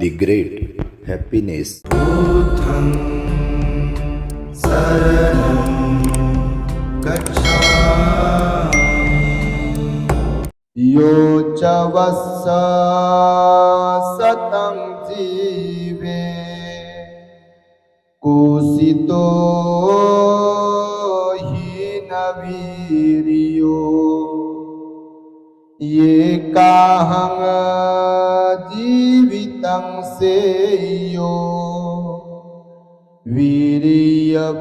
The Great Happiness. यो च सतं जीवे। कुसितो हि न वीर्यो ये काहं जीवितं वीर्यमारभतो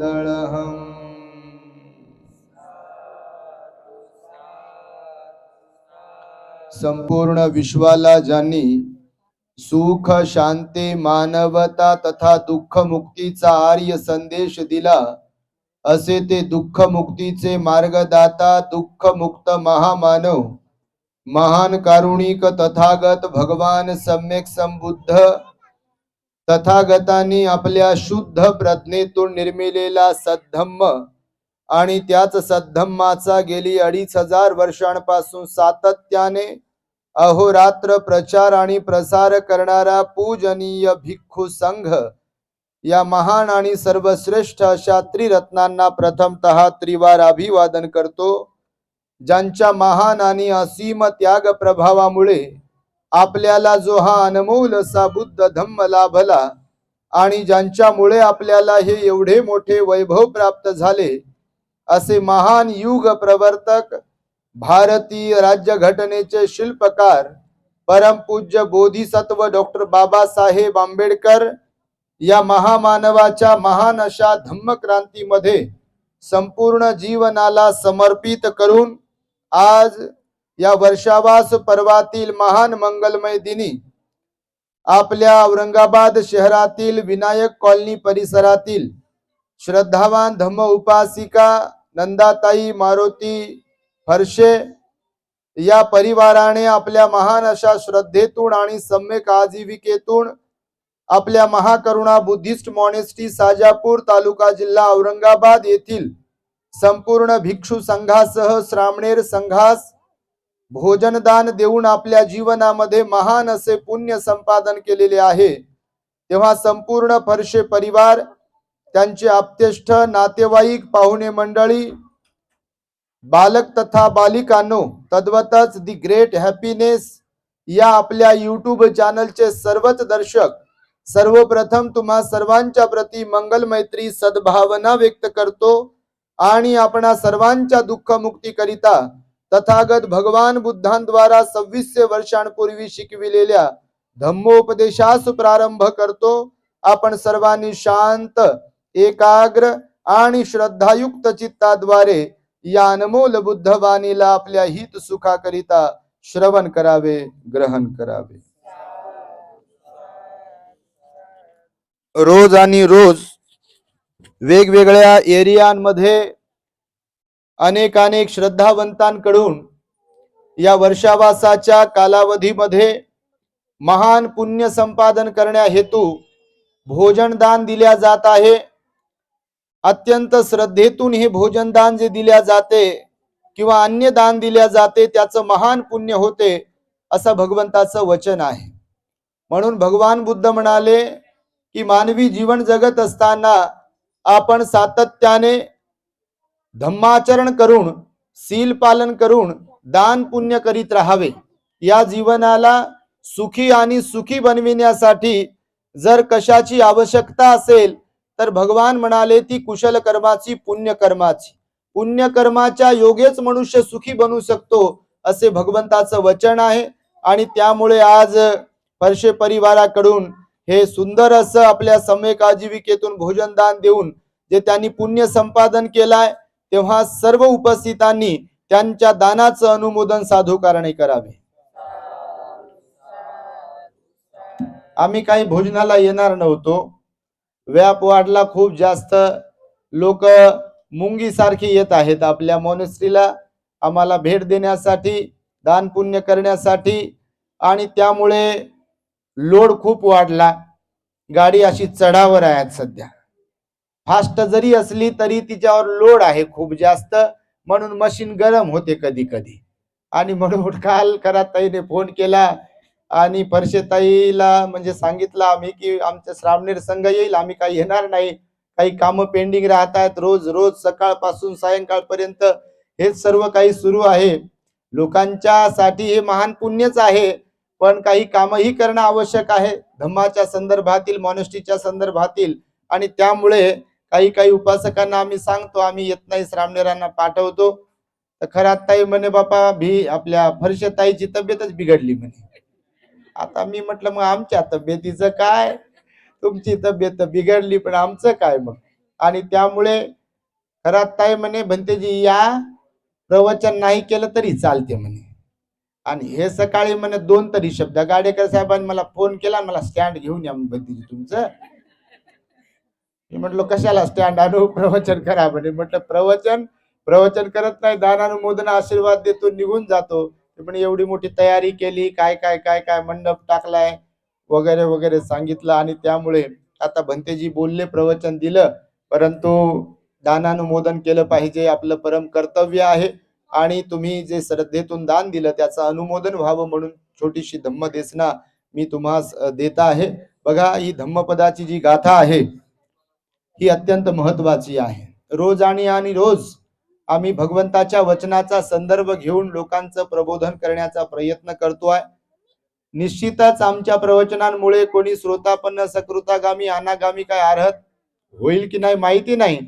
दळहम् संपूर्ण विश्वाला ज्यांनी सुख शांती मानवता तथा दुःख मुक्तीचा आर्य संदेश दिला असे ते दुःख मुक्तीचे मार्गदाता दुःख मुक्त महामानव महान कारुणिक तथागत भगवान सम्यक संबुद्ध. तथागतांनी आपल्या शुद्ध प्रज्ञेतून निर्मिलेला सद्धम्म आणि त्याच सद्धम्माचा गेली अडीच हजार वर्षांपासून सातत्याने अहोरात्र प्रचार आणि प्रसार करणारा पूजनीय भिक्खू संघ या महान आणि सर्वश्रेष्ठ अशा त्रिरत्नांना प्रथमतः त्रिवार अभिवादन करतो. ज्यांच्या महान आणि असीम त्याग प्रभावामुळे आपल्याला जो हा अनमोल असा बुद्ध धम्म लाभला आणि ज्यांच्यामुळे आपल्याला हे एवढे मोठे वैभव प्राप्त झाले असे महान युग प्रवर्तक भारतीय राज्यघटनेचे शिल्पकार परमपूज्य बोधिसत्व डॉक्टर बाबासाहेब आंबेडकर या महामानवाच्या महान अशा धम्मक्रांतीमध्ये संपूर्ण जीवनाला समर्पित करून आज या वर्षावास पर्वातील महान मंगलमय दिनी आपल्या औरंगाबाद शहरातील विनायक कॉलनी परिसरातील श्रद्धावान धम्म उपासिका नंदाताई मारुती फरशे या परिवाराने आपल्या महान अशा श्रद्धेतून आणि सम्यक आजीविकेतून आपल्या महाकरुणा बुद्धिस्ट मॉनेस्टी साजापूर तालुका जिल्हा औरंगाबाद येथील संपूर्ण भिक्षू संघासह श्रामणेर संघास भोजनदान देऊन आपल्या जीवनामध्ये महान असे पुण्य संपादन केलेले आहे. तेव्हा संपूर्ण फरशे परिवार त्यांचे आप्तेष्ठ नातेवाईक पाहुणे मंडळी बालक तथा बालिकांनो तद्वतच दी ग्रेट हॅपीनेस या आपल्या युट्यूब चॅनलचे सर्वच दर्शक सर्वप्रथम तुम्हा सर्वांच्या प्रती मंगल मैत्री सद्भावना व्यक्त करतो. आणि आपणा सर्वांच्या दुःख मुक्तीकरिता तथागत भगवान बुद्धांद्वारा सव्वीसशे वर्षांपूर्वी शिकविलेल्या धम्मोपदेशास प्रारंभ करतो. आपण सर्वांनी शांत एकाग्र आणि श्रद्धायुक्त चित्ताद्वारे या अनमोल बुद्धवाणीला आपल्या हित सुखाकरिता श्रवण करावे ग्रहण करावे. रोज आणि रोज वेगवेगळ्या एरियांमध्ये अनेकानेक श्रद्धावंतांकडून या वर्षावासाच्या कालावधीमध्ये महान पुण्य संपादन करण्या हेतू भोजनदान दिल्या जात आहे. अत्यंत श्रद्धेतून हे भोजनदान जे दिल्या जाते किंवा अन्य दान दिल्या जाते त्याचं महान पुण्य होते असं भगवंताचं वचन आहे. म्हणून भगवान बुद्ध म्हणाले की मानवी जीवन जगत असताना आपण सातत्याने धम्माचरण करून सील पालन करून दान पुण्य करीत राहावे. या जीवनाला सुखी आणि सुखी बनविण्यासाठी जर कशाची आवश्यकता असेल तर भगवान म्हणाले ती कुशल कर्माची पुण्य कर्माची पुण्य कर्माच्या योगेच मनुष्य सुखी बनू शकतो असे भगवंताचं वचन आहे. आणि त्यामुळे आज परशे परिवाराकडून हे सुंदर असं आपल्या सम्यक आजीविकेतून भोजनदान देऊन जे त्यांनी पुण्य संपादन केलाय तेव्हा सर्व उपस्थितांनी त्यांच्या दानाचं अनुमोदन साधूकारणे करावे. आम्ही काही भोजनाला येणार नव्हतो. व्याप वाढला खूप जास्त. लोक मुंगी सारखी येत आहेत आपल्या मोनेस्ट्रीला आम्हाला भेट देण्यासाठी दान पुण्य करण्यासाठी आणि त्यामुळे लोड खूप वाढला. गाडी अशी चढावर आहे सध्या. फास्ट जरी असली तरी तिच्यावर लोड आहे खूप जास्त. म्हणून मशीन गरम होते कधी कधी आणि म्हणून काल खरा ताईने फोन केला. आणि परशेताईला म्हणजे सांगितलं आम्ही की आमच्या श्रावणेर संघ येईल आम्ही काही येणार नाही. काही कामं पेंडिंग राहत आहेत रोज रोज सकाळपासून सायंकाळपर्यंत हेच सर्व काही सुरू आहे. लोकांच्या साठी हे महान पुण्यच आहे. पण काही कामही करणं आवश्यक आहे. धम्माच्या संदर्भातील मॉनेस्ट्रीच्या संदर्भातील आणि त्यामुळे काही काही उपासकांना आम्ही सांगतो आम्ही येत नाही श्रामणेरांना पाठवतो. तर खरं ताई म्हणे बापा भी आपल्या फरशताईची तब्येतच बिघडली म्हणे. आता मी म्हटलं मग आमच्या तब्येतीचं काय? तुमची तब्येत बिघडली पण आमचं काय मग? आणि त्यामुळे खरात ताई म्हणे भंतेजी या प्रवचन नाही केलं तरी चालते म्हणे. आणि हे सकाळी म्हणे दोन तरी शब्द. गाडेकर साहेबांनी मला फोन केला आणि मला स्टँड घेऊन या म्हणे तुमचं. मी म्हटलं कशाला स्टँड आणू प्रवचन करा म्हणे. म्हटलं प्रवचन? प्रवचन करत नाही. दानानुमोदन आशीर्वाद देतो निघून जातो. पण एवढी मोठी तयारी केली. काय काय काय काय मंडप टाकलाय? वगैरे वगैरे सांगितलं आणि त्यामुळे आता भंतेजी बोलले प्रवचन दिलं. परंतु दानानुमोदन केलं पाहिजे. आपलं परम कर्तव्य आहे. आणि तुम्ही जे श्रद्धेतून दान दिलं त्याचं अनुमोदन व्हावं म्हणून छोटीशी धम्म देसना मी तुम्हास देत आहे. बघा ही धम्मपदाची जी गाथा आहे ही अत्यंत महत्वाची आहे. रोज आणि आणि रोज आम्ही भगवंताच्या वचनाचा संदर्भ घेऊन लोकांचं प्रबोधन करण्याचा प्रयत्न करतोय निश्चितच आमच्या प्रवचनांमुळे कोणी श्रोतापन्न सकृतागामी अनागामी काय अर्हत होईल की नाही माहिती नाही.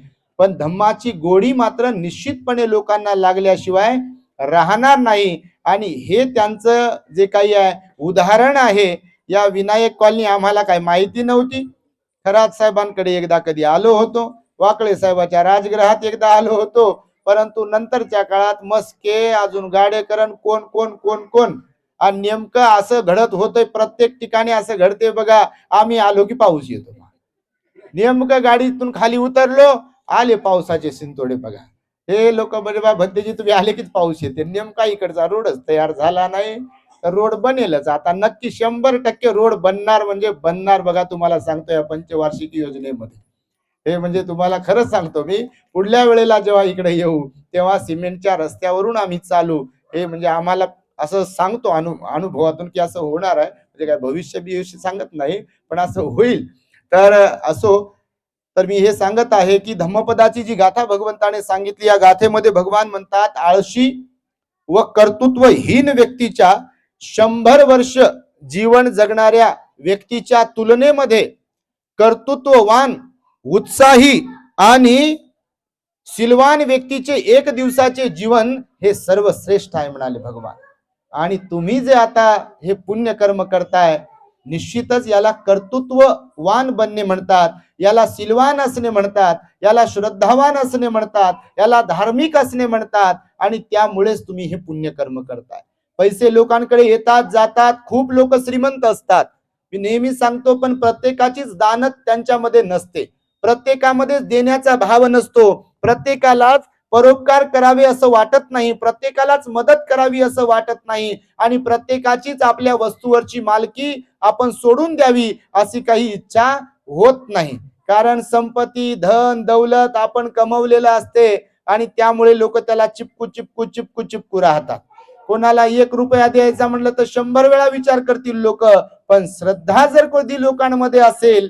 पण धम्माची गोडी मात्र निश्चितपणे लोकांना लागल्याशिवाय राहणार नाही. आणि हे त्यांचं जे काही आहे उदाहरण आहे या विनायक कॉलनी आम्हाला काय माहिती नव्हती. खरात साहेबांकडे एकदा कधी आलो होतो. वाकळे साहेबाच्या राजगृहात एकदा आलो होतो. परंतु नंतरच्या काळात मस्के अजून गाडेकरण कोण कोण कोण कोण? आणि नेमकं असं घडत होतंय प्रत्येक ठिकाणी असं घडते बघा. आम्ही आलो की पाऊस येतो. नेमकं गाडीतून खाली उतरलो आले पावसाचे सिंतोडे बघा. हे लोक म्हणजे बा भंतेजी तुम्ही आले कीच पाऊस येते. नेमका इकडचा रोडच तयार झाला नाही. तर रोड बनेलच. आता नक्की शंभर टक्के रोड बनणार म्हणजे बनणार बघा तुम्हाला सांगतो या पंचवार्षिक योजनेमध्ये. हे म्हणजे तुम्हाला खरंच सांगतो मी पुढल्या वेळेला जेव्हा इकडे येऊ तेव्हा सिमेंटच्या रस्त्यावरून आम्ही चालू. हे म्हणजे आम्हाला असं सांगतो अनु अनुभवातून की असं होणार आहे. म्हणजे काय भविष्य बिविष्य सांगत नाही पण असं होईल. तर असो तर मी हे सांगत आहे की धम्मपदाची जी गाथा भगवंताने सांगितली या गाथेमध्ये भगवान म्हणतात आळशी व कर्तृत्वहीन व्यक्तीच्या शंभर वर्ष जीवन जगणाऱ्या व्यक्तीच्या तुलनेमध्ये कर्तृत्ववान उत्साही आणि सिलवान व्यक्तीचे एक दिवसाचे जीवन हे सर्वश्रेष्ठ आहे म्हणाले भगवान. आणि तुम्ही जे आता हे पुण्य कर्म करताय निश्चितच याला कर्तृत्ववान बनणे म्हणतात याला सिलवान असणे म्हणतात याला श्रद्धावान असणे म्हणतात याला धार्मिक असणे म्हणतात आणि त्यामुळेच तुम्ही हे पुण्य कर्म करताय. पैसे लोकांकडे येतात जातात खूप लोक श्रीमंत असतात. मी नेहमी सांगतो पण प्रत्येकाचीच दानत त्यांच्यामध्ये नसते. प्रत्येकामध्ये देण्याचा भाव नसतो. प्रत्येकालाच परोपकार करावे असं वाटत नाही प्रत्येकालाच मदत करावी असं वाटत नाही आणि प्रत्येकाचीच आपल्या वस्तूवरची मालकी आपण सोडून द्यावी अशी काही इच्छा होत नाही. कारण संपत्ती धन दौलत आपण कमवलेलं असते आणि त्यामुळे लोक त्याला चिपकू चिपकू चिपकू चिपकू राहतात. कोणाला एक रुपया द्यायचा म्हणलं तर शंभर वेळा विचार करतील लोक पण श्रद्धा जर कधी लोकांमध्ये असेल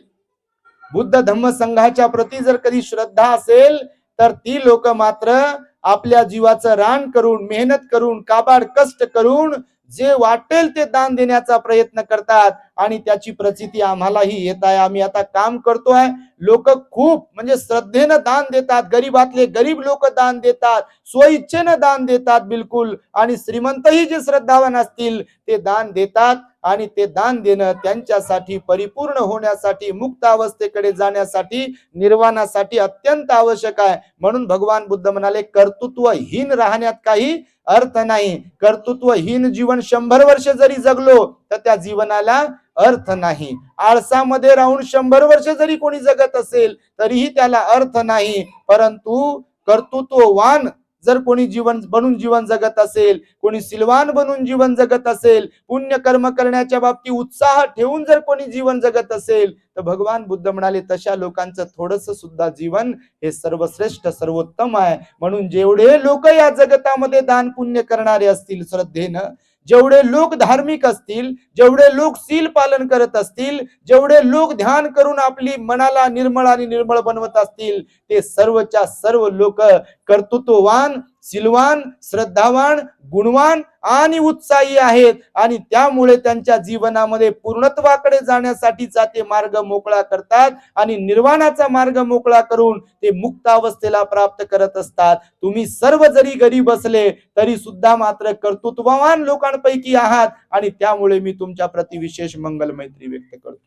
बुद्ध धम्म संघाच्या प्रती जर कधी श्रद्धा असेल तर ती लोक मात्र आपल्या जीवाचं रान करून मेहनत करून काबाड कष्ट करून जे वाटेल ते दान देण्याचा प्रयत्न करतात आणि त्याची प्रचिती आम्हालाही येत आहे. आम्ही आता काम करतोय. लोक खूप म्हणजे श्रद्धेनं दान देतात. गरीबातले गरीब लोक दान देतात. स्वइच्छेनं दान देतात बिलकुल. आणि श्रीमंतही जे श्रद्धावान असतील ते दान देतात. आणि ते दान देणं त्यांच्यासाठी परिपूर्ण होण्यासाठी मुक्त अवस्थेकडे जाण्यासाठी निर्वाणासाठी अत्यंत आवश्यक आहे. म्हणून भगवान बुद्ध म्हणाले कर्तृत्वहीन राहण्यात काही अर्थ नाही. कर्तृत्वहीन जीवन शंभर वर्ष जरी जगलो तर त्या जीवनाला अर्थ नाही. आळसामध्ये राहून शंभर वर्ष जरी कोणी जगत असेल तरीही त्याला अर्थ नाही. परंतु कर्तृत्ववान जर कोणी जीवन बनून जीवन जगत असेल कोणी सिलवान बनून जीवन जगत असेल पुण्य कर्म करण्याच्या बाबतीत उत्साह ठेवून जर कोणी जीवन जगत असेल तर भगवान बुद्ध म्हणाले तशा लोकांचं थोडस सुद्धा जीवन हे सर्वश्रेष्ठ सर्वोत्तम आहे. म्हणून जेवढे लोक या जगतामध्ये दान पुण्य करणारे असतील श्रद्धेनं जेवढे लोक धार्मिक असतील जेवढे लोक सील पालन करत असतील जेवढे लोक ध्यान करून आपली मनाला निर्मळ आणि निर्मळ बनवत असतील ते सर्वच्या सर्व लोक कर्तृत्ववान सिलवान श्रद्धावान गुणवान आणि उत्साही आहेत. आणि त्यामुळे त्यांच्या जीवनामध्ये पूर्णत्वाकडे जाण्यासाठीचा ते मार्ग मोकळा करतात आणि निर्वाणाचा मार्ग मोकळा करून ते मुक्त अवस्थेला प्राप्त करत असतात. तुम्ही सर्व जरी घरी बसले तरी सुद्धा मात्र कर्तृत्ववान लोकांपैकी आहात आणि त्यामुळे मी तुमच्या प्रति विशेष मंगल मैत्री व्यक्त करतो.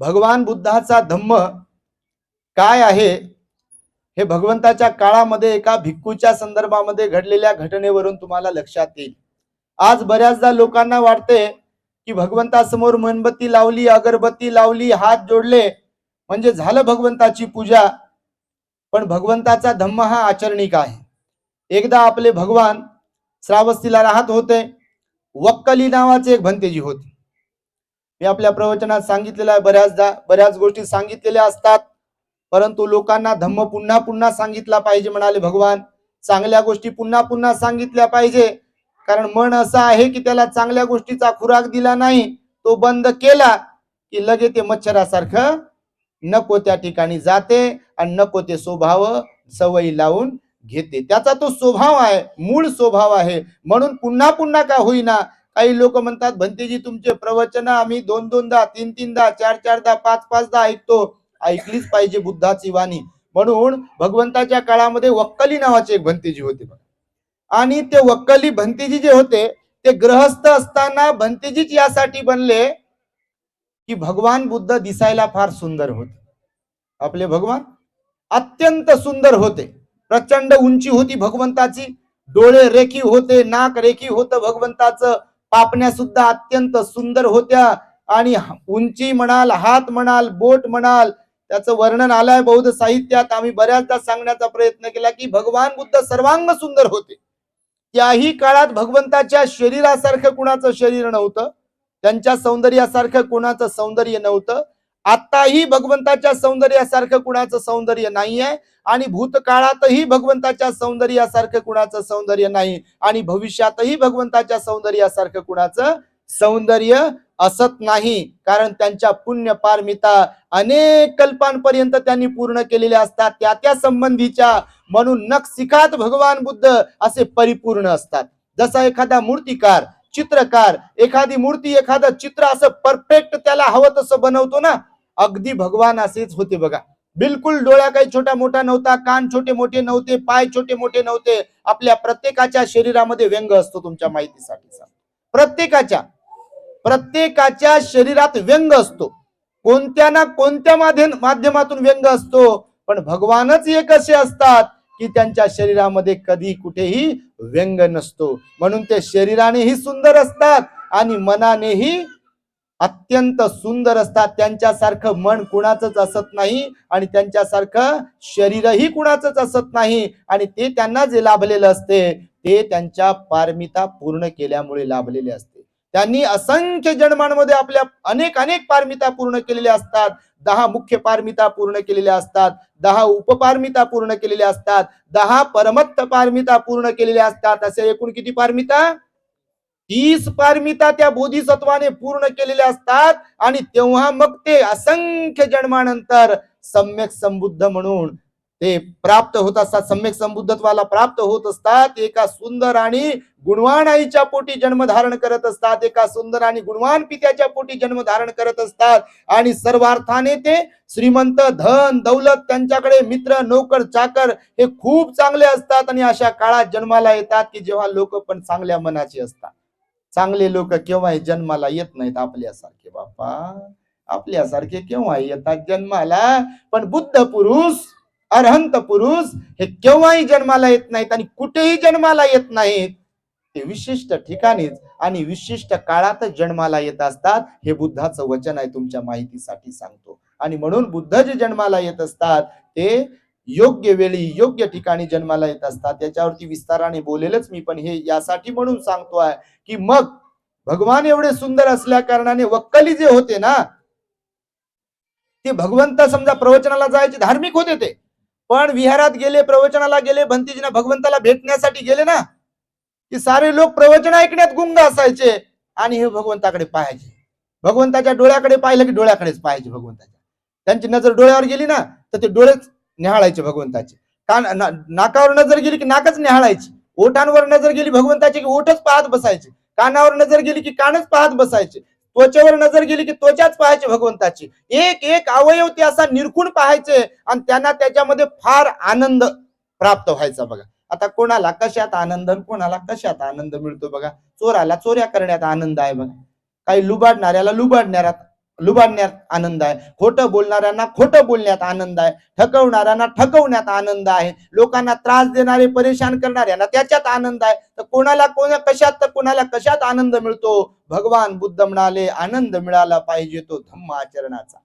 भगवान बुद्धाचा धम्म काय आहे? हे भगवंताच्या काळामध्ये एका भिक्खूच्या संदर्भामध्ये घडलेल्या घटनेवरून तुम्हाला लक्षात येईल. आज बऱ्याचदा लोकांना वाटते की भगवंतासमोर मेणबत्ती लावली अगरबत्ती लावली हात जोडले म्हणजे झालं भगवंताची पूजा. पण भगवंताचा धम्म हा आचरणिक आहे. एकदा आपले भगवान श्रावस्तीला राहत होते. वक्कली नावाचे एक भंतेजी होते. मी आपल्या प्रवचनात सांगितलेलं आहे बऱ्याचदा बऱ्याच गोष्टी सांगितलेल्या असतात. परंतु लोकांना धम्म पुन्हा पुन्हा सांगितला पाहिजे म्हणाले भगवान. चांगल्या गोष्टी पुन्हा पुन्हा सांगितल्या पाहिजे. कारण मन असं आहे की त्याला चांगल्या गोष्टीचा खुराक दिला नाही तो बंद केला की लगे ते मच्छरासारखं नको त्या ठिकाणी जाते आणि नको ते स्वभाव सवयी लावून घेते. त्याचा तो स्वभाव आहे मूळ स्वभाव आहे. म्हणून पुन्हा पुन्हा का होईना काही लोक म्हणतात भंतेजी तुमचे प्रवचन आम्ही दोन दोनदा तीन तीनदा चार चारदा पाच पाचदा ऐकतो. ऐकलीच पाहिजे बुद्धाची वाणी. म्हणून भगवंताच्या काळामध्ये वक्कली नावाचे एक भंतीजी होते बघा. आणि ते वक्कली भंतीजी जे होते ते ग्रहस्थ असताना भंतेजीच यासाठी बनले की भगवान बुद्ध दिसायला फार सुंदर होते. आपले भगवान अत्यंत सुंदर होते. प्रचंड उंची होती भगवंताची. डोळे रेखी होते नाक रेखी होतं भगवंताचं. पापण्या सुद्धा अत्यंत सुंदर होत्या. आणि उंची म्हणाल हात म्हणाल बोट म्हणाल त्याचं वर्णन आलंय बौद्ध साहित्यात. आम्ही बऱ्याचदा सांगण्याचा प्रयत्न केला की भगवान बुद्ध सर्वांग सुंदर होते. त्याही काळात भगवंताच्या शरीरासारखं कुणाचं शरीर नव्हतं? त्यांच्या सौंदर्यासारखं कुणाचं सौंदर्य नव्हतं? आताही भगवंताच्या सौंदर्यासारखं कुणाचं सौंदर्य नाहीये? आणि भूतकाळातही भगवंताच्या सौंदर्यासारखं कुणाचं सौंदर्य नाही? आणि भविष्यातही भगवंताच्या सौंदर्यासारखं कुणाचं सौंदर्य असत नाही. कारण त्यांच्या पुण्य पारमिता अनेक कल्पांपर्यंत त्यांनी पूर्ण केलेल्या असतात. त्या त्या संबंधीच्या म्हणून नक्षिकात भगवान बुद्ध असे परिपूर्ण असतात. जसा एखादा मूर्तिकार चित्रकार एखादी मूर्ती एखादं चित्र असं परफेक्ट त्याला हवं तसं बनवतो ना अगदी भगवान असेच होते बघा. बिलकुल डोळा काही छोटा मोठा नव्हता कान छोटे मोठे नव्हते पाय छोटे मोठे नव्हते. आपल्या प्रत्येकाच्या शरीरामध्ये व्यंग असतो तुमच्या माहितीसाठी प्रत्येकाच्या. प्रत्येकाच्या शरीरात व्यंग असतो. कोणत्या ना कोणत्या माध्यमातून व्यंग असतो. पण भगवानच एक असे असतात की त्यांच्या शरीरामध्ये कधी कुठेही व्यंग नसतो. म्हणून ते शरीरानेही सुंदर असतात आणि मनानेही अत्यंत सुंदर असतात. त्यांच्यासारखं मन कुणाचंच असत नाही आणि त्यांच्यासारखं शरीरही कुणाचंच असत नाही. आणि ते त्यांना जे लाभलेलं असते ते त्यांच्या पारमिता पूर्ण केल्यामुळे लाभलेले असते. त्यांनी असंख्य जन्मांमध्ये आपल्या अनेक अनेक पारमिता पूर्ण केलेल्या असतात. दहा मुख्य पारमिता पूर्ण केलेल्या असतात. दहा उपपारमिता पूर्ण केलेल्या असतात. दहा परमत्त पारमिता पूर्ण केलेल्या असतात. असे एकूण किती पारमिता? तीस पारमिता त्या बोधिसत्वाने पूर्ण केलेल्या असतात. आणि तेव्हा मग ते असंख्य जन्मानंतर सम्यक संबुद्ध म्हणून ते प्राप्त होत असतात सम्यक संबुद्धत्वाला प्राप्त होत असतात. एका सुंदर आणि गुणवान आईच्या पोटी जन्म धारण करत असतात. एका सुंदर आणि गुणवान पित्याच्या पोटी जन्म धारण करत असतात. आणि सर्वार्थाने ते श्रीमंत धन दौलत त्यांच्याकडे मित्र नोकर चाकर हे खूप चांगले असतात आणि अशा काळात जन्माला येतात की जेव्हा लोक पण चांगल्या मनाचे असतात. चांगले लोक केव्हाही जन्माला येत नाहीत आपल्यासारखे बापा. आपल्यासारखे केव्हा येतात जन्माला. पण बुद्ध पुरुष अरहंत पुरुष हे केव्हाही जन्माला येत नाहीत आणि कुठेही जन्माला येत नाहीत ते विशिष्ट ठिकाणीच आणि विशिष्ट काळातच जन्माला येत असतात. हे बुद्धाचं वचन आहे तुमच्या माहितीसाठी सांगतो. आणि म्हणून बुद्ध जे जन्माला येत असतात ते योग्य वेळी योग्य ठिकाणी जन्माला येत असतात. त्याच्यावरती विस्ताराने बोलेलच मी पण हे यासाठी म्हणून सांगतोय की मग भगवान एवढे सुंदर असल्या कारणाने वक्कली जे होते ना ते भगवंत समजा प्रवचनाला जायचे धार्मिक होते ते. पण विहारात गेले प्रवचनाला गेले भंतीजीना भगवंताला भेटण्यासाठी गेले ना की सारे लोक प्रवचन ऐकण्यात गुंग असायचे. आणि हे भगवंताकडे पाहायचे. भगवंताच्या डोळ्याकडे पाहिलं की डोळ्याकडेच पाहायचे भगवंताच्या. त्यांची नजर डोळ्यावर गेली ना तर ते डोळेच निहाळायचे भगवंताचे. कान ना- नाकावर नजर गेली की नाकच निहाळायची ओठांवर नजर गेली भगवंताची की ओठच पाहत बसायचे. कानावर नजर गेली की कानच पाहत बसायचे. त्वचेवर नजर गेली की त्वचाच पाहायचे भगवंताची. एक एक अवयव ते असा निरखून पाहायचे आणि त्यांना त्याच्यामध्ये फार आनंद प्राप्त व्हायचा बघा. आता कोणाला कशात आनंद आणि कोणाला कशात आनंद मिळतो बघा? चोराला चोऱ्या करण्यात आनंद आहे बघा. काही लुबाडणाऱ्याला लुबाडणाऱ्यात लुबाडण्यात आनंद आहे. खोटं बोलणाऱ्यांना खोटं बोलण्यात आनंद आहे. ठकवणाऱ्यांना ठकवण्यात आनंद आहे. लोकांना त्रास देणारे परेशान करणाऱ्यांना त्याच्यात आनंद आहे. तर कोणाला कोणा कशात तर कोणाला कशात आनंद मिळतो? भगवान बुद्ध म्हणाले आनंद मिळाला पाहिजे तो धम्म आचरणाचा.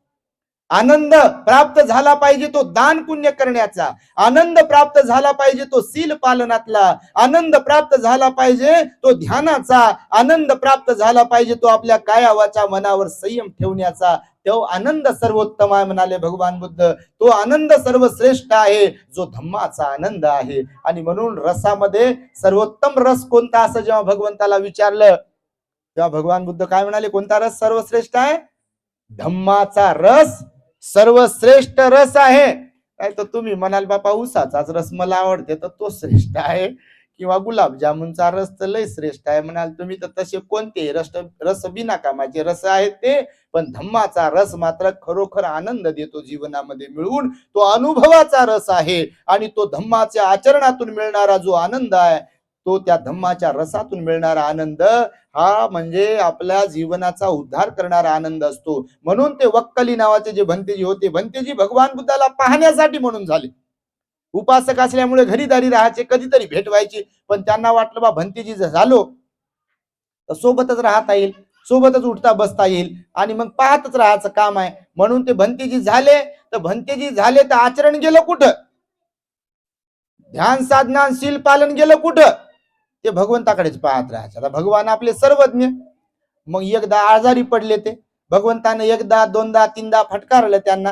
आनंद प्राप्त झाला पाहिजे तो दान पुण्य करण्याचा. आनंद प्राप्त झाला पाहिजे तो सील पालनातला. आनंद प्राप्त झाला पाहिजे तो ध्यानाचा. आनंद प्राप्त झाला पाहिजे तो आपल्या कायावाच्या मनावर संयम ठेवण्याचा. तो आनंद सर्वोत्तम आहे म्हणाले भगवान बुद्ध. तो आनंद सर्वश्रेष्ठ आहे. जो धम्माचा आनंद आहे. आणि म्हणून रसामध्ये सर्वोत्तम रस कोणता? असं जेव्हा भगवंताला विचारलं तेव्हा भगवान बुद्ध काय म्हणाले? कोणता रस सर्वश्रेष्ठ आहे? धम्माचा रस. सर्वश्रेष्ठ रस आहे. काय तर तुम्ही म्हणाल बापा उसाचाच रस मला आवडते. तर तो श्रेष्ठ आहे. किंवा गुलाबजामुनचा रस तर लय श्रेष्ठ आहे. म्हणाल तुम्ही तर तसे कोणते रस रस बिना कामाचे रस आहेत ते. पण धम्माचा रस मात्र खरोखर आनंद देतो जीवनामध्ये मिळवून तो अनुभवाचा रस आहे. आणि तो धम्माच्या आचरणातून मिळणारा जो आनंद आहे तो त्या धम्माच्या रसातून मिळणारा आनंद हा म्हणजे आपल्या जीवनाचा उद्धार करणारा आनंद असतो. म्हणून ते वक्कली नावाचे जे भंतेजी होते भंतेजी भगवान बुद्धाला पाहण्यासाठी म्हणून झाले. उपासक असल्यामुळे घरी दारी राहायचे कधीतरी भेट व्हायची पण त्यांना वाटलं बा भंतेजी जर झालो तर सोबतच राहता येईल सोबतच उठता बसता येईल आणि मग पाहतच राहायचं काम आहे. म्हणून ते भंतेजी झाले. तर भंतेजी झाले तर आचरण गेलं कुठं? ध्यान साधना शील पालन गेलं कुठं? ते भगवंताकडेच पाहत राहायचे. आता भगवान आपले सर्वज्ञ. मग एकदा आजारी पडले ते. भगवंताने एकदा दोनदा तीनदा फटकारलं त्यांना.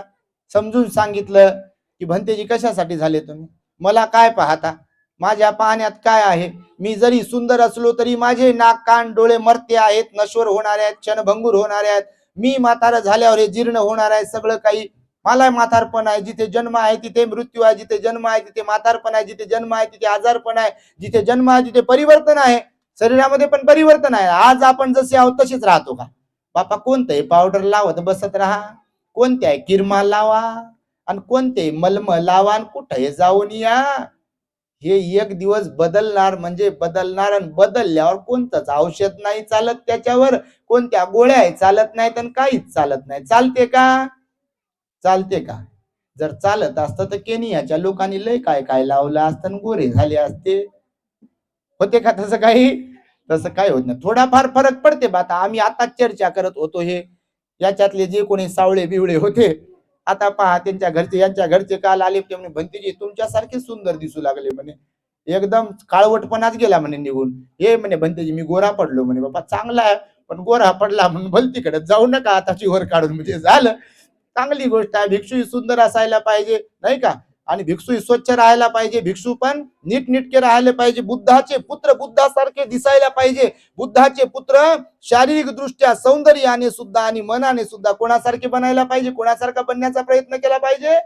समजून सांगितलं की भंतेजी कशासाठी झाले तुम्ही? मला काय पाहता? माझ्या पाहण्यात काय आहे? मी जरी सुंदर असलो तरी माझे नाक कान डोळे मरते आहेत. नश्वर होणारे आहेत क्षणभंगूर होणारे आहेत. मी म्हातारा झाल्यावर हे जीर्ण होणार आहे. सगळं काही मला म्हातारपण आहे जिथे जन्म आहे तिथे मृत्यू आहे जिथे जन्म आहे तिथे म्हातारपण आहे जिथे जन्म आहे तिथे आजारपण आहे जिथे जन्म आहे तिथे परिवर्तन आहे. शरीरामध्ये पण परिवर्तन आहे. आज आपण जसे आहोत तसेच राहतो का? बापा कोणते पावडर लावत बसत राहा. कोणत्या किरमा लावा. आणि कोणते मलम लावा आणि कुठे जाऊन या. हे एक दिवस बदलणार म्हणजे बदलणार आणि बदलल्यावर कोणतंच औषध नाही चालत त्याच्यावर. कोणत्या गोळ्या चालत नाहीत आणि काहीच चालत नाही. चालते का? चालते का? जर चालत असतं तर केनियाच्या लोकांनी लय काय काय लावलं असतं गोरे झाले असते. होते का तसं काही? तसं काय होत नाही. थोडाफार फरक पडते बा आता. आम्ही आता चर्चा करत होतो हे. याच्यातले जे कोणी सावळे बिवळे होते. आता पहा त्यांच्या घरचे यांच्या घरचे काल आले ते म्हणे भंतीजी तुमच्यासारखे सुंदर दिसू लागले म्हणे. एकदम काळवटपणाच गेला म्हणे निघून. हे म्हणे भंतेजी मी गोरा पडलो म्हणे. बाबा चांगला आहे पण गोरा पडला म्हणून भलतीकडे जाऊ नका. आता वर काढून म्हणजे झालं. चांगली गोष्ट आहे. भिक्षू सुंदर असायला पाहिजे नाही का? आणि भिक्षू स्वच्छ राहायला पाहिजे. भिक्षू पण नीटनिटके राहायला पाहिजे. बुद्धाचे पुत्र बुद्धासारखे दिसायला पाहिजे. बुद्धाचे पुत्र शारीरिक दृष्ट्या सौंदर्याने सुद्धा आणि मनाने सुद्धा कोणासारखे बनायला पाहिजे? कोणासारखा बनण्याचा प्रयत्न केला पाहिजे?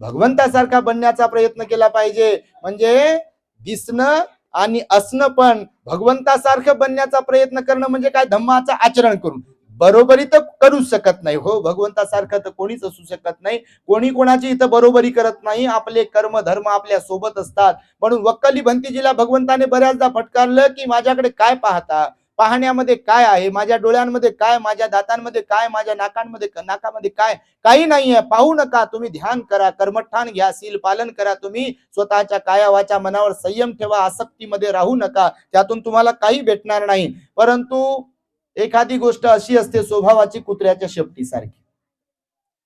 भगवंतासारखा बनण्याचा प्रयत्न केला पाहिजे. म्हणजे दिसणं आणि असणं पण भगवंतासारखं बनण्याचा प्रयत्न करणं म्हणजे काय? धम्माचं आचरण करून. बरोबरी तर करूच शकत नाही. हो भगवंतासारखं तर कोणीच असू शकत नाही. कोणी कोणाची इथं बरोबरी करत नाही. आपले कर्म धर्म आपल्यासोबत असतात. म्हणून वक्कली भंतीजीला भगवंताने बऱ्याचदा फटकारलं की माझ्याकडे काय पाहता? पाहण्यामध्ये काय आहे? माझ्या डोळ्यांमध्ये काय? माझ्या दातांमध्ये काय? माझ्या नाकांमध्ये नाकामध्ये काय? काही नाहीये. पाहू नका. तुम्ही ध्यान करा. कर्मठान घ्या. सील पालन करा तुम्ही. स्वतःच्या कायावाच्या मनावर संयम ठेवा. आसक्तीमध्ये राहू नका. त्यातून तुम्हाला काही भेटणार नाही. परंतु एखादी गोष्ट अशी असते स्वभावाची कुत्र्याच्या शेपटीसारखी.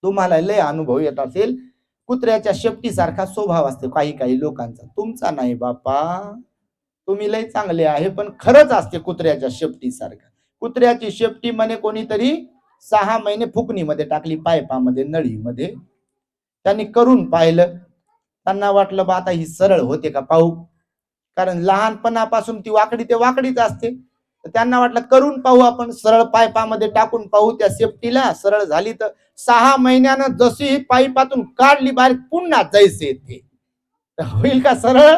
तुम्हाला लय अनुभव येत असेल कुत्र्याच्या शेपटीसारखा स्वभाव असतो काही काही लोकांचा. तुमचा नाही बापा तुम्ही लय चांगले आहे पण खरंच असते कुत्र्याच्या शेपटीसारखा. कुत्र्याची शेपटी म्हणे कोणीतरी सहा महिने फुकणीमध्ये टाकली पायपामध्ये नळीमध्ये. त्यांनी करून पाहिलं. त्यांना वाटलं बा आता ही सरळ होते का पाहू. कारण लहानपणापासून ती वाकडी ते वाकडीच असते. तर त्यांना वाटलं करून पाहू आपण सरळ पायपामध्ये टाकून पाहू त्या सेफ्टीला सरळ झाली तर सहा महिन्यानं जशी ही पाईपातून काढली बारीक पुन्हा जायचे ते. होईल का सरळ?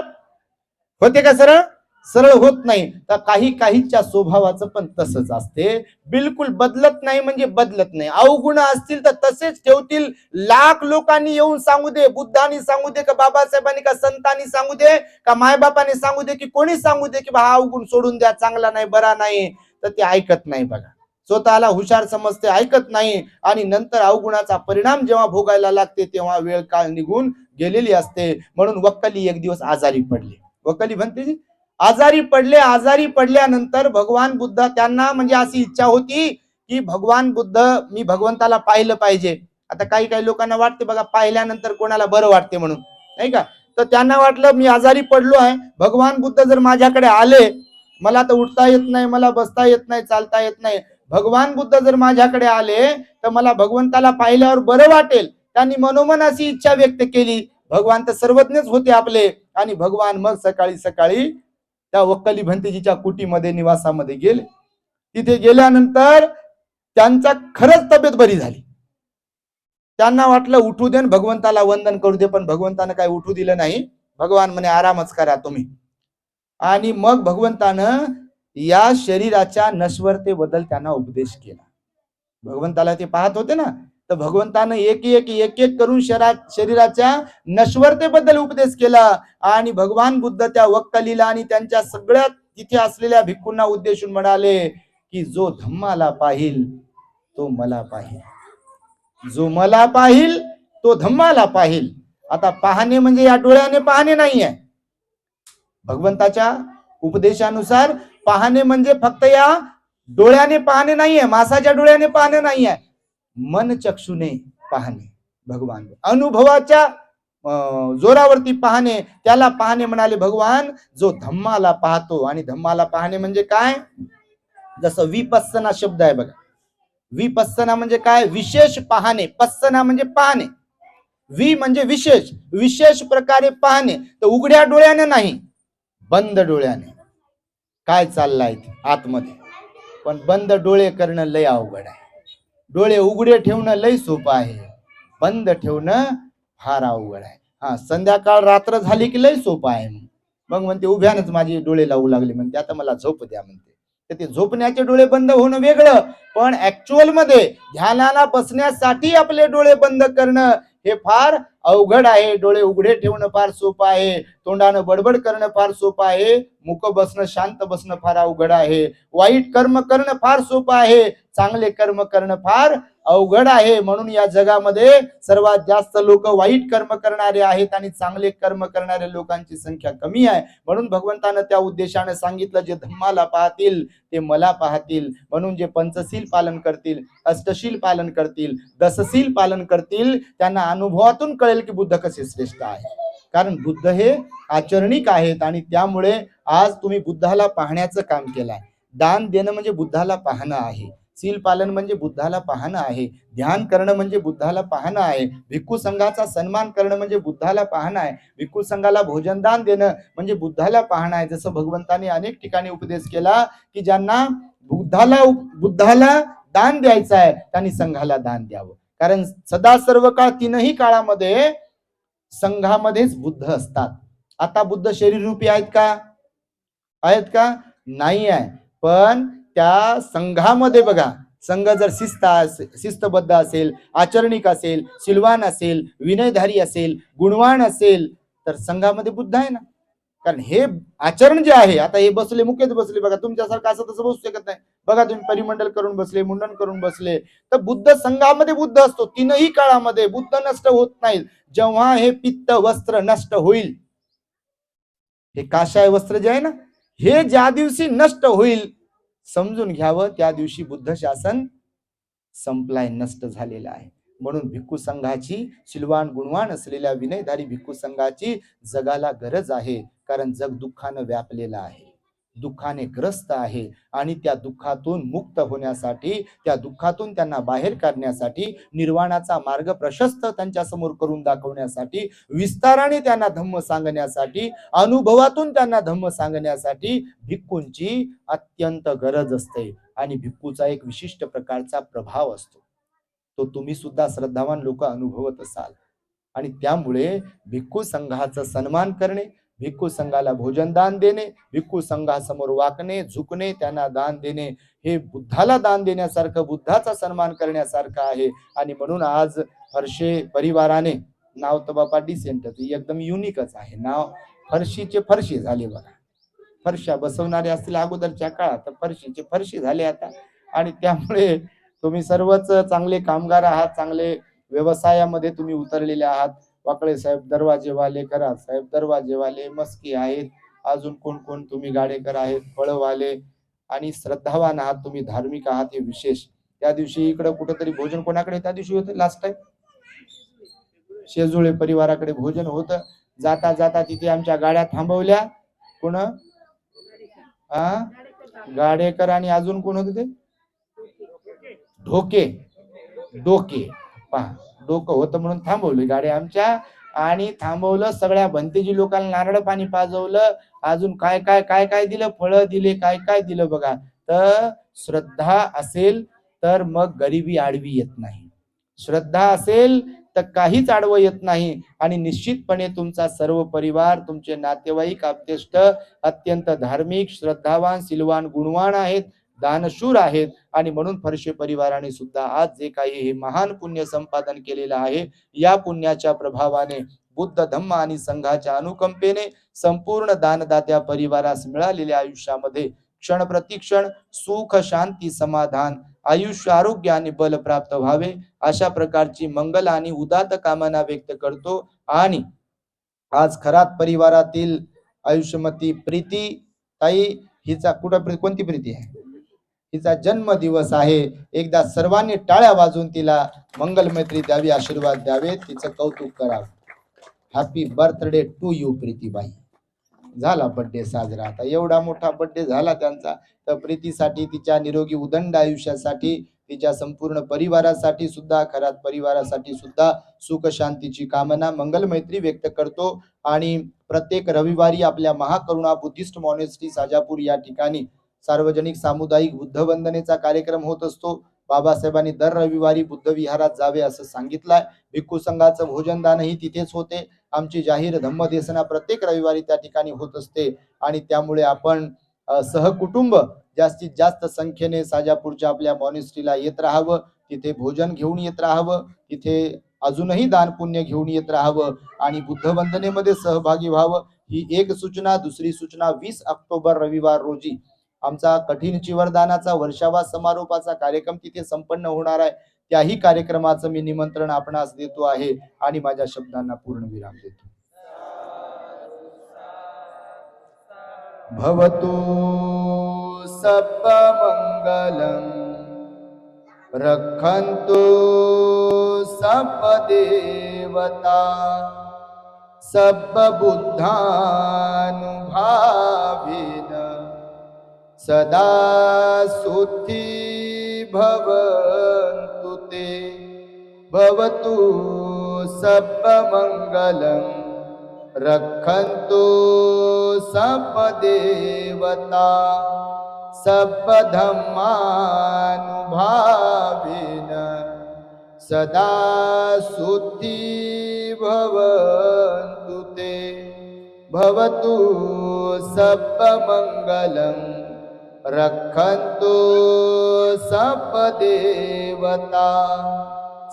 होते का सरळ? सरळ होत नाही तर काही काहीच्या स्वभावाचं पण तसंच असते. बिलकुल बदलत नाही म्हणजे बदलत नाही. अवगुण असतील तर तसेच ठेवतील. लाख लोकांनी येऊन सांगू दे बुद्धानी सांगू दे का बाबासाहेबांनी का संतांनी सांगू दे का मायबापाने सांगू दे की कोणी सांगू दे की बा हा अवगुण सोडून द्या चांगला नाही बरा नाही. तर ते ऐकत नाही बघा. स्वतःला हुशार समजते ऐकत नाही. आणि नंतर अवगुणाचा परिणाम जेव्हा भोगायला लागते तेव्हा वेळ काळ निघून गेलेली असते. म्हणून वक्कली एक दिवस आजारी पडले. वक्कली म्हणते जी, आजारी पडले आजारी पडल्यानंतर भगवान बुद्ध त्यांना म्हणजे अशी इच्छा होती की भगवान बुद्ध मी भगवंताला पाहिलं पाहिजे. आता काही काही लोकांना वाटते बघा पाहिल्यानंतर कोणाला बरं वाटते म्हणून. नाही का? तर त्यांना वाटलं मी आजारी पडलो आहे. भगवान बुद्ध जर माझ्याकडे आले मला तर उठता येत नाही मला बसता येत नाही चालता येत नाही. भगवान बुद्ध जर माझ्याकडे आले तर मला भगवंताला पाहिल्यावर बरं वाटेल. त्यांनी मनोमन अशी इच्छा व्यक्त केली. भगवान तर सर्वज्ञच होते आपले. आणि भगवान मग सकाळी सकाळी त्या वक्कली भंतेजीच्या कुटीमध्ये निवासामध्ये गेले. तिथे गेल्यानंतर त्यांचा खरंच तब्येत बरी झाली. त्यांना वाटलं उठू दे भगवंताला वंदन करू दे. पण भगवंतानं काय उठू दिलं नाही. भगवान म्हणे आरामच करा तुम्ही. आणि मग भगवंतानं या शरीराच्या नश्वरतेबद्दल त्यांना उपदेश केला. भगवंताला ते पाहत होते ना तर भगवंतानं एक एक एक एक करून शरा शरीराच्या नश्वरतेबद्दल उपदेश केला. आणि भगवान बुद्ध त्या वक्कलीला आणि त्यांच्या सगळ्या तिथे असलेल्या भिक्खूंना उद्देशून म्हणाले की जो धम्माला पाहिल तो मला पाहिल. जो मला पाहिल तो धम्माला पाहिल. आता पाहणे म्हणजे या डोळ्याने पाहणे नाही आहे भगवंताच्या उपदेशानुसार पाहणे म्हणजे फक्त या डोळ्याने पाहणे नाहीये मासाच्या डोळ्याने पाहणे नाहीये. मन चक्षुने पाहणे. भगवान अनुभवाच्या जोरावरती पाहणे त्याला पाहणे म्हणाले भगवान जो धम्माला पाहतो आणि धम्माला पाहणे म्हणजे काय? जसं विपस्सना शब्द आहे बघा. विपस्सना म्हणजे काय? विशेष पाहणे. पस्सना म्हणजे पाहणे. वि म्हणजे विशेष. विशेष प्रकारे पाहणे. तर उघड्या डोळ्याने नाही बंद डोळ्याने. काय चाललंय आतमध्ये. पण बंद डोळे करणं लय अवघड आहे. डोळे उघडे ठेवणं लय सोपं आहे. बंद ठेवणं फार अवघड आहे. हा संध्याकाळ रात्र झाली की लय सोपं आहे मग. म्हणते उभ्यानच माझे डोळे लावू लागले म्हणते आता मला झोप द्या म्हणते. तर ते झोपण्याचे डोळे बंद होणं वेगळं पण ऍक्च्युअलमध्ये ध्यानाला बसण्यासाठी आपले डोळे बंद करणं हे फार अवघड आहे. डोळे उघडे ठेवणं फार सोपं आहे. तोंडानं बडबड करणं फार सोपं आहे. मुक बसणं शांत बसणं फार अवघड आहे. वाईट कर्म करणं फार सोपं आहे. चांगले कर्म करणं फार अवघड आहे. म्हणून या जगामध्ये सर्वात जास्त लोक वाईट कर्म करणारे आहेत आणि चांगले कर्म करणाऱ्या लोकांची संख्या कमी आहे. म्हणून भगवंतानं त्या उद्देशाने सांगितलं जे धम्माला पाहतील ते मला पाहतील. म्हणून जे पंचशील पालन करतील अष्टशील पालन करतील दसशील पालन करतील त्यांना अनुभवातून कळेल की बुद्ध कसे श्रेष्ठ आहे कारण बुद्ध हे आचरणिक आहेत आणि त्यामुळे आज तुम्ही बुद्धाला पाहण्याचं काम केलंय. दान देणं म्हणजे बुद्धाला पाहणं आहे. सील पालन म्हणजे बुद्धाला पाहणं आहे. ध्यान करणं म्हणजे बुद्धाला पाहणं आहे. भिक्खू संघाचा सन्मान करणं म्हणजे बुद्धाला पाहणं आहे. भिक्खू संघाला भोजनदान देणं म्हणजे बुद्धाला पाहणं आहे. जसं भगवंताने अनेक ठिकाणी उपदेश केला की ज्यांना बुद्धाला बुद्धाला दान द्यायचं आहे त्यांनी संघाला दान द्यावं. कारण सदा सर्व काळ तीनही काळामध्ये संघामध्येच बुद्ध असतात. आता बुद्ध शरीर रूपी आहेत का? आहेत का? नाही आहे. पण त्या संघामध्ये बघा संघ जर शिस्त शिस्तबद्ध असेल आचरणिक असेल सिलवान असेल विनयधारी असेल गुणवान असेल तर संघामध्ये बुद्ध आहे ना? कारण हे आचरण जे आहे आता हे बसले मुख्यच बसले बघा तुमच्यासारखं असं तसं बसू शकत नाही. बघा तुम्ही परिमंडल करून बसले मुंडन करून बसले तर बुद्ध संघामध्ये बुद्ध असतो. तीनही काळामध्ये बुद्ध नष्ट होत नाहीत. जेव्हा हे पित्त वस्त्र नष्ट होईल हे काशाय वस्त्र जे आहे ना हे ज्या दिवशी नष्ट होईल समजून घ्यावं त्या दिवशी बुद्ध शासन संपलाय नष्ट झालेलं आहे. म्हणून भिक्खू संघाची शिलवान गुणवान असलेल्या विनयधारी भिक्खू संघाची जगाला गरज आहे कारण जग दुःखानं व्यापलेलं आहे. दुःखाने ग्रस्त आहे आणि त्या दुःखातून मुक्त होण्यासाठी त्या दुःखातून त्यांना बाहेर काढण्यासाठी निर्वाणाचा मार्ग प्रशस्त त्यांच्यासमोर करून दाखवण्यासाठी विस्ताराने त्यांना धम्म सांगण्यासाठी अनुभवातून त्यांना धम्म सांगण्यासाठी भिक्खूंची अत्यंत गरज असते आणि भिक्खूचा एक विशिष्ट प्रकारचा प्रभाव असतो. तो तुम्ही सुद्धा श्रद्धावान लोक अनुभवत असाल. आणि त्यामुळे भिक्खू संघाचा सन्मान करणे भिक्खू संघाला भोजन दान देणे भिक्खू संघासमोर वाकणे झुकणे त्यांना दान देणे. हे बुद्धाला दान देण्यासारखं बुद्धाचा सन्मान करण्यासारखं आहे. आणि म्हणून आज फरशे परिवाराने नाव तर बापा डिसेंटच एकदम युनिकच आहे. नाव फरशीचे फरशी झाले बघा. फरशा बसवणारे असतील अगोदरच्या काळात फरशीचे फरशी झाले आता. आणि त्यामुळे तुम्ही सर्वच चांगले कामगार आहात चांगले व्यवसायामध्ये तुम्ही उतरलेले आहात. वाकळे साहेब दरवाजेवाले करा. साहेब दरवाजेवाले मस्की आहेत. अजून कोण कोण? तुम्ही गाडेकर आहेत फळवाले आणि श्रद्धावान आहात तुम्ही धार्मिक आहात हे विशेष. त्या दिवशी इकडं कुठंतरी भोजन कोणाकडे? त्या दिवशी होतं लास्ट टाइम शेजुळे परिवाराकडे भोजन होत. जाता जाता तिथे आमच्या गाड्या थांबवल्या. कोण? हा गाडेकर आणि अजून कोण होते ते? ढोके डोके. पहा. डोकं होतं म्हणून थांबवली. गाडी आमच्या आणि थांबवलं. सगळ्या भंतेजी लोकांना नारळ पाणी पाजवलं. अजून काय काय काय काय दिलं? फळं दिले काय काय दिलं बघा. तर श्रद्धा असेल तर मग गरिबी आडवी येत नाही. श्रद्धा असेल तर काहीच आडवं येत नाही. आणि निश्चितपणे तुमचा सर्व परिवार तुमचे नातेवाईक आप्तेष्ट अत्यंत धार्मिक श्रद्धावान सिलवान गुणवान आहेत. दानशूर आहेत. आणि म्हणून फरशे परिवाराने सुद्धा आज जे काही हे महान पुण्य संपादन केलेलं आहे या पुण्याच्या प्रभावाने बुद्ध धम्म आणि संघाच्या अनुकंपेने संपूर्ण दानदात्या परिवारास मिळालेल्या आयुष्यामध्ये क्षण प्रतिक्षण सुख शांती समाधान आयुष्य आरोग्य आणि बल प्राप्त व्हावे अशा प्रकारची मंगल आणि उदात कामना व्यक्त करतो. आणि आज खरात परिवारातील आयुष्यमती प्रीती ताई हिचा कुठं प्री- कोणती प्रीती आहे? तिचा जन्म दिवस आहे. एकदा सर्वांनी टाळ्या वाजून तिला मंगल मैत्री द्यावी आशीर्वाद द्यावे तिचं कौतुक करावं. हॅपी बर्थडे टू यू प्रीतीबाई. झाला बर्थडे साजरा. आता एवढा मोठा बर्थडे झाला त्यांचा तर प्रीतीसाठी तिच्या निरोगी उदंड आयुष्यासाठी तिच्या संपूर्ण परिवारासाठी सुद्धा घरात परिवारासाठी सुद्धा सुख शांतीची कामना मंगल मैत्री व्यक्त करतो. आणि प्रत्येक रविवारी आपल्या महाकरुणा बुद्धिस्ट मॉनेस्ट्री साजापूर या ठिकाणी सार्वजनिक सामुदायिक बुद्ध वंदनेचा कार्यक्रम होत असतो. बाबासाहेबांनी दर रविवारी बुद्ध विहारात जावे असं सांगितलंय. भिक्खू संघाचं भोजनदानही तिथेच होते. आमची जाहीर धम्मदेसना प्रत्येक रविवारी त्या ठिकाणी होत असते. आणि त्यामुळे आपण सहकुटुंब जास्तीत जास्त संख्येने साजापूरच्या आपल्या मॉनेस्ट्रीला येत राहावं. तिथे भोजन घेऊन येत राहावं. तिथे अजूनही दान पुण्य घेऊन येत राहावं. आणि बुद्ध वंदनेमध्ये सहभागी व्हावं. ही एक सूचना दुसरी सूचना वीस ऑक्टोबर रविवार रोजी आमचा कठीण चिवरदानाचा वर्षावा समारोपाचा कार्यक्रम तिथे संपन्न होणार आहे. त्याही कार्यक्रमाचं मी निमंत्रण आपणास देतो आहे आणि माझ्या शब्दांना पूर्ण विराम देतो. भवतु सप रक्षन्तु सप सब्बबुद्धानुभावेन सदा सुखी भवन्तु ते। भवतु सप्पमङ्गलम् रक्षन्तु सपदेवता सर्वधर्मानुभावेन सदा सुखी भवन्तु ते। भवतु सर्वमङ्गलम् रक्षन्तु सपदेवता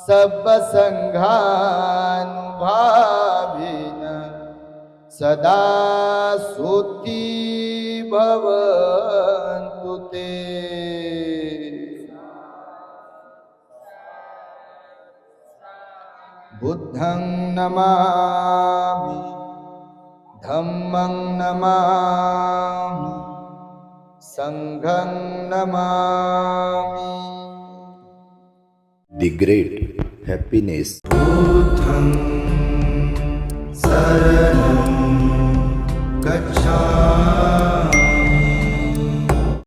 सब्बसङ्घानुभावेन सदा सुखी भवन्तु ते। बुद्धं नमामि धम्मं नमामि सङ्घं नमामि। दि ग्रेट् हेप्पीनेस्र कच्छ